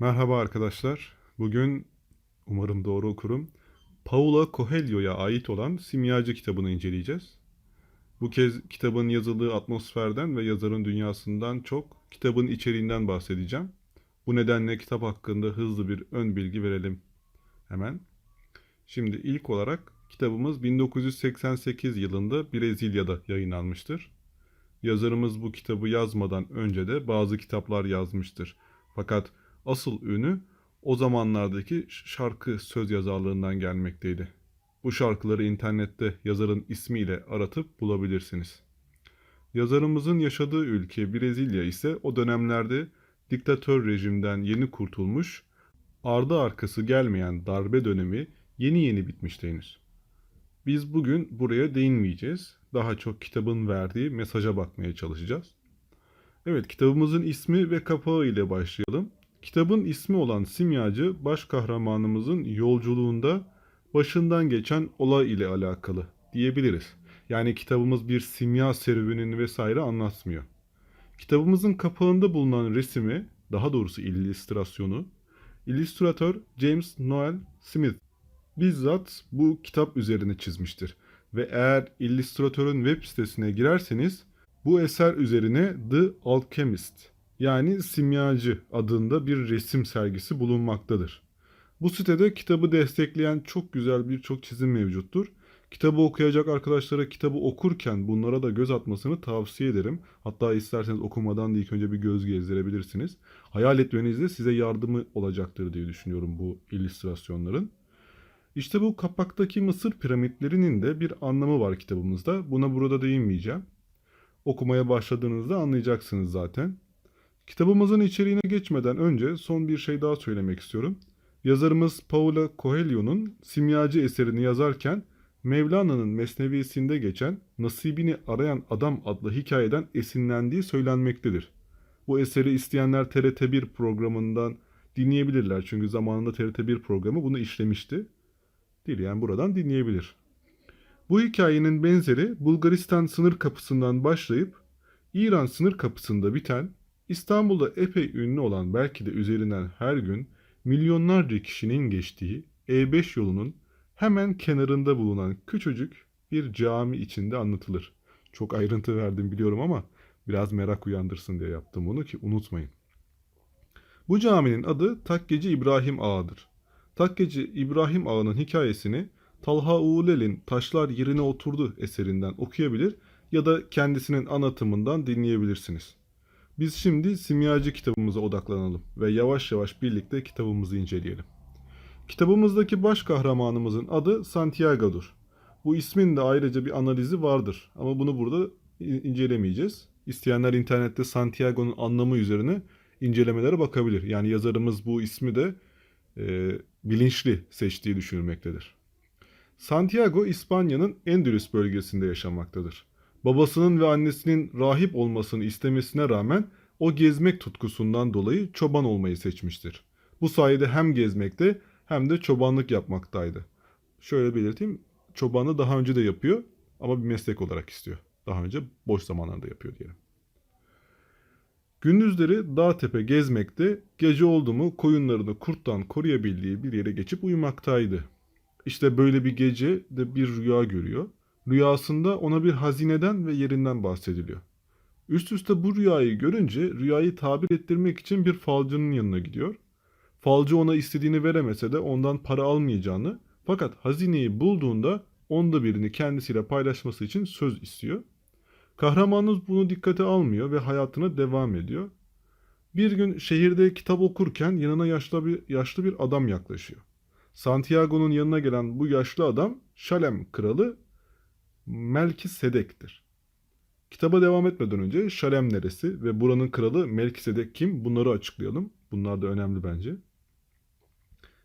Merhaba arkadaşlar. Bugün umarım doğru okurum. Paulo Coelho'ya ait olan Simyacı kitabını inceleyeceğiz. Bu kez kitabın yazıldığı atmosferden ve yazarın dünyasından çok kitabın içeriğinden bahsedeceğim. Bu nedenle kitap hakkında hızlı bir ön bilgi verelim hemen. Şimdi ilk olarak kitabımız 1988 yılında Brezilya'da yayınlanmıştır. Yazarımız bu kitabı yazmadan önce de bazı kitaplar yazmıştır. Fakat asıl ünü o zamanlardaki şarkı söz yazarlığından gelmekteydi. Bu şarkıları internette yazarın ismiyle aratıp bulabilirsiniz. Yazarımızın yaşadığı ülke Brezilya ise o dönemlerde diktatör rejimden yeni kurtulmuş, ardı arkası gelmeyen darbe dönemi yeni yeni bitmişti henüz. Biz bugün buraya değinmeyeceğiz. Daha çok kitabın verdiği mesaja bakmaya çalışacağız. Evet, kitabımızın ismi ve kapağı ile başlayalım. Kitabın ismi olan Simyacı baş kahramanımızın yolculuğunda başından geçen olay ile alakalı diyebiliriz. Yani kitabımız bir simya serüvenini vesaire anlatmıyor. Kitabımızın kapağında bulunan resimi, daha doğrusu illüstrasyonu, illüstratör James Noel Smith bizzat bu kitap üzerine çizmiştir. Ve eğer illüstratörün web sitesine girerseniz bu eser üzerine The Alchemist yani Simyacı adında bir resim sergisi bulunmaktadır. Bu sitede kitabı destekleyen çok güzel birçok çizim mevcuttur. Kitabı okuyacak arkadaşlara kitabı okurken bunlara da göz atmasını tavsiye ederim. Hatta isterseniz okumadan da ilk önce bir göz gezdirebilirsiniz. Hayal etmenizde size yardımı olacaktır diye düşünüyorum bu illüstrasyonların. İşte bu kapaktaki Mısır piramitlerinin de bir anlamı var kitabımızda. Buna burada değinmeyeceğim. Okumaya başladığınızda anlayacaksınız zaten. Kitabımızın içeriğine geçmeden önce son bir şey daha söylemek istiyorum. Yazarımız Paulo Coelho'nun Simyacı eserini yazarken Mevlana'nın Mesnevisinde geçen Nasibini Arayan Adam adlı hikayeden esinlendiği söylenmektedir. Bu eseri isteyenler TRT1 programından dinleyebilirler çünkü zamanında TRT1 programı bunu işlemişti. Dileyen buradan dinleyebilir. Bu hikayenin benzeri Bulgaristan sınır kapısından başlayıp İran sınır kapısında biten İstanbul'da epey ünlü olan belki de üzerinden her gün milyonlarca kişinin geçtiği E5 yolunun hemen kenarında bulunan küçücük bir cami içinde anlatılır. Çok ayrıntı verdim biliyorum ama biraz merak uyandırsın diye yaptım bunu ki unutmayın. Bu caminin adı Takkeci İbrahim Ağa'dır. Takkeci İbrahim Ağa'nın hikayesini Talha Uğulel'in Taşlar Yerine Oturdu eserinden okuyabilir ya da kendisinin anlatımından dinleyebilirsiniz. Biz şimdi simyacı kitabımıza odaklanalım ve yavaş yavaş birlikte kitabımızı inceleyelim. Kitabımızdaki baş kahramanımızın adı Santiago'dur. Bu ismin de ayrıca bir analizi vardır ama bunu burada incelemeyeceğiz. İsteyenler internette Santiago'nun anlamı üzerine incelemelere bakabilir. Yani yazarımız bu ismi de e, bilinçli seçtiği düşünülmektedir. Santiago İspanya'nın Endülüs bölgesinde yaşamaktadır. Babasının ve annesinin rahip olmasını istemesine rağmen o gezmek tutkusundan dolayı çoban olmayı seçmiştir. Bu sayede hem gezmekte hem de çobanlık yapmaktaydı. Şöyle belirteyim, çobanı daha önce de yapıyor ama bir meslek olarak istiyor. Daha önce boş zamanlarında yapıyor diyelim. Gündüzleri dağ tepe gezmekte, gece oldu mu koyunlarını kurttan koruyabildiği bir yere geçip uyumaktaydı. İşte böyle bir gece de bir rüya görüyor. Rüyasında ona bir hazineden ve yerinden bahsediliyor. Üst üste bu rüyayı görünce rüyayı tabir ettirmek için bir falcının yanına gidiyor. Falcı ona istediğini veremese de ondan para almayacağını fakat hazineyi bulduğunda onda birini kendisiyle paylaşması için söz istiyor. Kahramanımız bunu dikkate almıyor ve hayatına devam ediyor. Bir gün şehirde kitap okurken yanına yaşlı bir, yaşlı bir adam yaklaşıyor. Santiago'nun yanına gelen bu yaşlı adam Şalem kralı Melkisedek'tir. Kitaba devam etmeden önce Şalem neresi ve buranın kralı Melkisedek kim bunları açıklayalım. Bunlar da önemli bence.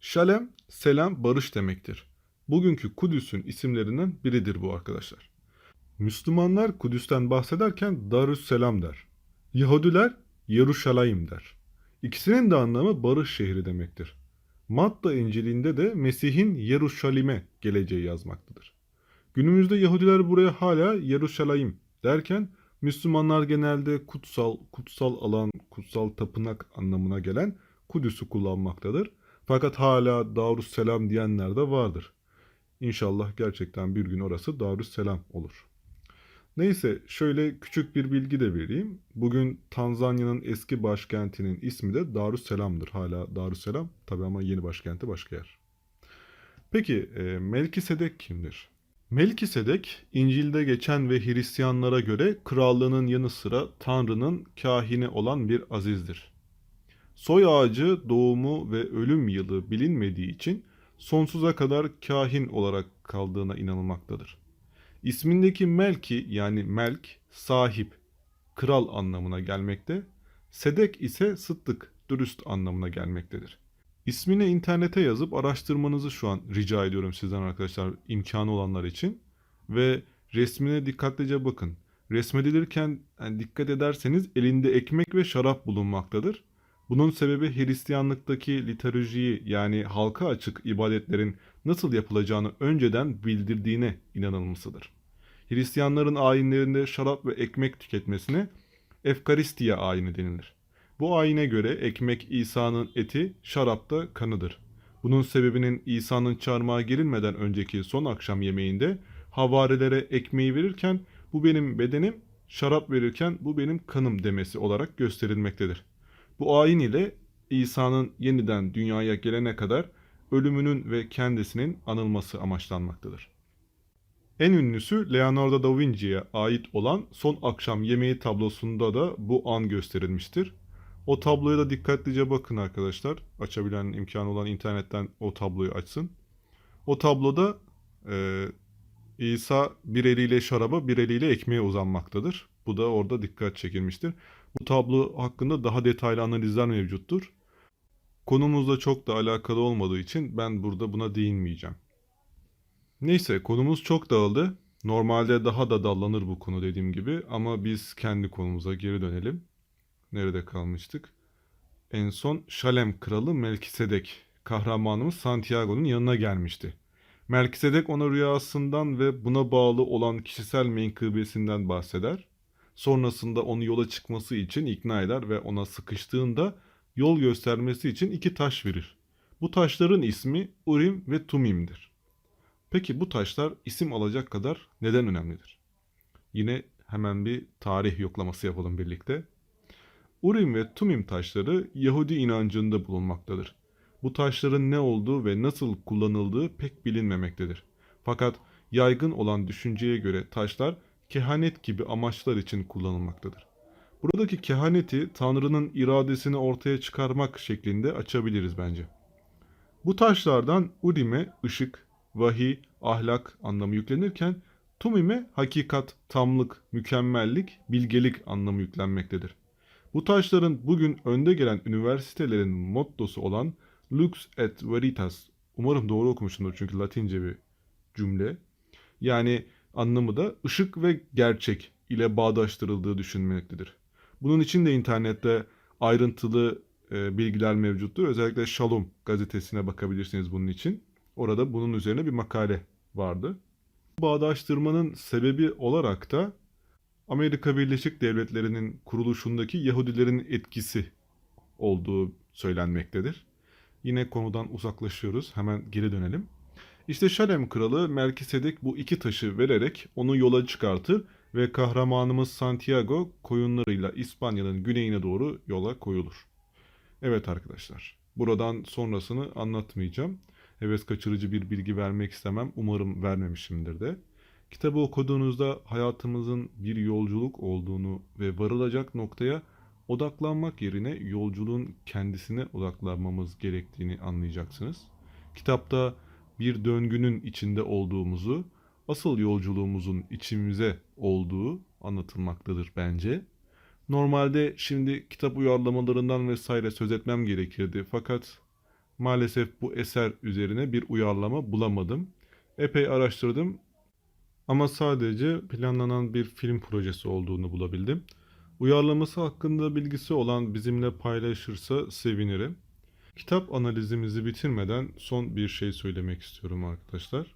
Şalem, selam, barış demektir. Bugünkü Kudüs'ün isimlerinden biridir bu arkadaşlar. Müslümanlar Kudüs'ten bahsederken Darüsselam der. Yahudiler Yeruşalayim der. İkisinin de anlamı barış şehri demektir. Matta İncil'inde de Mesih'in Yeruşalim'e geleceği yazmaktadır. Günümüzde Yahudiler buraya hala Yeruşalayim derken Müslümanlar genelde kutsal, kutsal alan, kutsal tapınak anlamına gelen Kudüs'ü kullanmaktadır. Fakat hala Darüsselam diyenler de vardır. İnşallah gerçekten bir gün orası Darüsselam olur. Neyse şöyle küçük bir bilgi de vereyim. Bugün Tanzanya'nın eski başkentinin ismi de Darüsselam'dır. Hala Darüsselam tabi ama yeni başkenti başka yer. Peki e, Melkisedek kimdir? Melkisedek İncil'de geçen ve Hristiyanlara göre krallığının yanı sıra Tanrı'nın kahini olan bir azizdir. Soy ağacı, doğumu ve ölüm yılı bilinmediği için sonsuza kadar kahin olarak kaldığına inanılmaktadır. İsmindeki Melki yani Melk, sahip, kral anlamına gelmekte. Sedek ise sıddık, dürüst anlamına gelmektedir. İsmini internete yazıp araştırmanızı şu an rica ediyorum sizden arkadaşlar imkanı olanlar için. Ve resmine dikkatlice bakın. Resmedilirken yani dikkat ederseniz elinde ekmek ve şarap bulunmaktadır. Bunun sebebi Hristiyanlıktaki liturjiyi yani halka açık ibadetlerin nasıl yapılacağını önceden bildirdiğine inanılmasıdır. Hristiyanların ayinlerinde şarap ve ekmek tüketmesine Efkaristiya ayini denilir. Bu ayine göre ekmek İsa'nın eti, şarap da kanıdır. Bunun sebebinin İsa'nın çarmıha girilmeden önceki son akşam yemeğinde havarilere ekmeği verirken bu benim bedenim, şarap verirken bu benim kanım demesi olarak gösterilmektedir. Bu ayin ile İsa'nın yeniden dünyaya gelene kadar ölümünün ve kendisinin anılması amaçlanmaktadır. En ünlüsü Leonardo da Vinci'ye ait olan Son Akşam Yemeği tablosunda da bu an gösterilmiştir. O tabloya da dikkatlice bakın arkadaşlar. Açabilen imkanı olan internetten o tabloyu açsın. O tabloda e, İsa bir eliyle şaraba bir eliyle ekmeğe uzanmaktadır. Bu da orada dikkat çekilmiştir. Bu tablo hakkında daha detaylı analizler mevcuttur. Konumuzla çok da alakalı olmadığı için ben burada buna değinmeyeceğim. Neyse konumuz çok dağıldı. Normalde daha da dallanır bu konu dediğim gibi ama biz kendi konumuza geri dönelim. Nerede kalmıştık? En son Şalem kralı Melkisedek kahramanımız Santiago'nun yanına gelmişti. Melkisedek ona rüyasından ve buna bağlı olan kişisel menkıbesinden bahseder. Sonrasında onu yola çıkması için ikna eder ve ona sıkıştığında yol göstermesi için iki taş verir. Bu taşların ismi Urim ve Tumim'dir. Peki bu taşlar isim alacak kadar neden önemlidir? Yine hemen bir tarih yoklaması yapalım birlikte. Urim ve Tumim taşları Yahudi inancında bulunmaktadır. Bu taşların ne olduğu ve nasıl kullanıldığı pek bilinmemektedir. Fakat yaygın olan düşünceye göre taşlar kehanet gibi amaçlar için kullanılmaktadır. Buradaki kehaneti Tanrı'nın iradesini ortaya çıkarmak şeklinde açabiliriz bence. Bu taşlardan Urim'e ışık, vahiy, ahlak anlamı yüklenirken Tumim'e hakikat, tamlık, mükemmellik, bilgelik anlamı yüklenmektedir. Bu taşların bugün önde gelen üniversitelerin mottosu olan Lux et Veritas, umarım doğru okumuşumdur çünkü Latince bir cümle. Yani anlamı da ışık ve gerçek ile bağdaştırıldığı düşünmektedir. Bunun için de internette ayrıntılı e, bilgiler mevcuttur. Özellikle Shalom gazetesine bakabilirsiniz bunun için. Orada bunun üzerine bir makale vardı. Bağdaştırmanın sebebi olarak da Amerika Birleşik Devletleri'nin kuruluşundaki Yahudilerin etkisi olduğu söylenmektedir. Yine konudan uzaklaşıyoruz. Hemen geri dönelim. İşte Şalem kralı Melkisedek bu iki taşı vererek onu yola çıkartır ve kahramanımız Santiago koyunlarıyla İspanya'nın güneyine doğru yola koyulur. Evet arkadaşlar, buradan sonrasını anlatmayacağım. Heves kaçırıcı bir bilgi vermek istemem. Umarım vermemişimdir de. Kitabı okuduğunuzda hayatımızın bir yolculuk olduğunu ve varılacak noktaya odaklanmak yerine yolculuğun kendisine odaklanmamız gerektiğini anlayacaksınız. Kitapta bir döngünün içinde olduğumuzu, asıl yolculuğumuzun içimize olduğu anlatılmaktadır bence. Normalde şimdi kitap uyarlamalarından vesaire söz etmem gerekirdi fakat maalesef bu eser üzerine bir uyarlama bulamadım. Epey araştırdım ama sadece planlanan bir film projesi olduğunu bulabildim. Uyarlaması hakkında bilgisi olan bizimle paylaşırsa sevinirim. Kitap analizimizi bitirmeden son bir şey söylemek istiyorum arkadaşlar.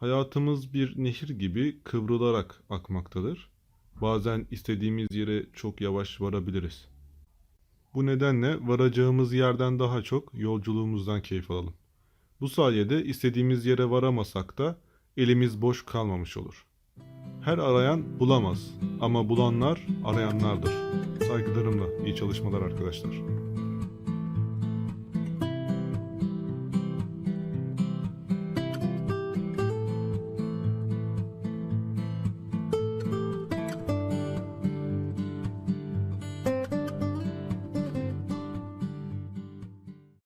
Hayatımız bir nehir gibi kıvrılarak akmaktadır. Bazen istediğimiz yere çok yavaş varabiliriz. Bu nedenle varacağımız yerden daha çok yolculuğumuzdan keyif alalım. Bu sayede istediğimiz yere varamasak da elimiz boş kalmamış olur. Her arayan bulamaz ama bulanlar arayanlardır. Saygılarımla iyi çalışmalar arkadaşlar.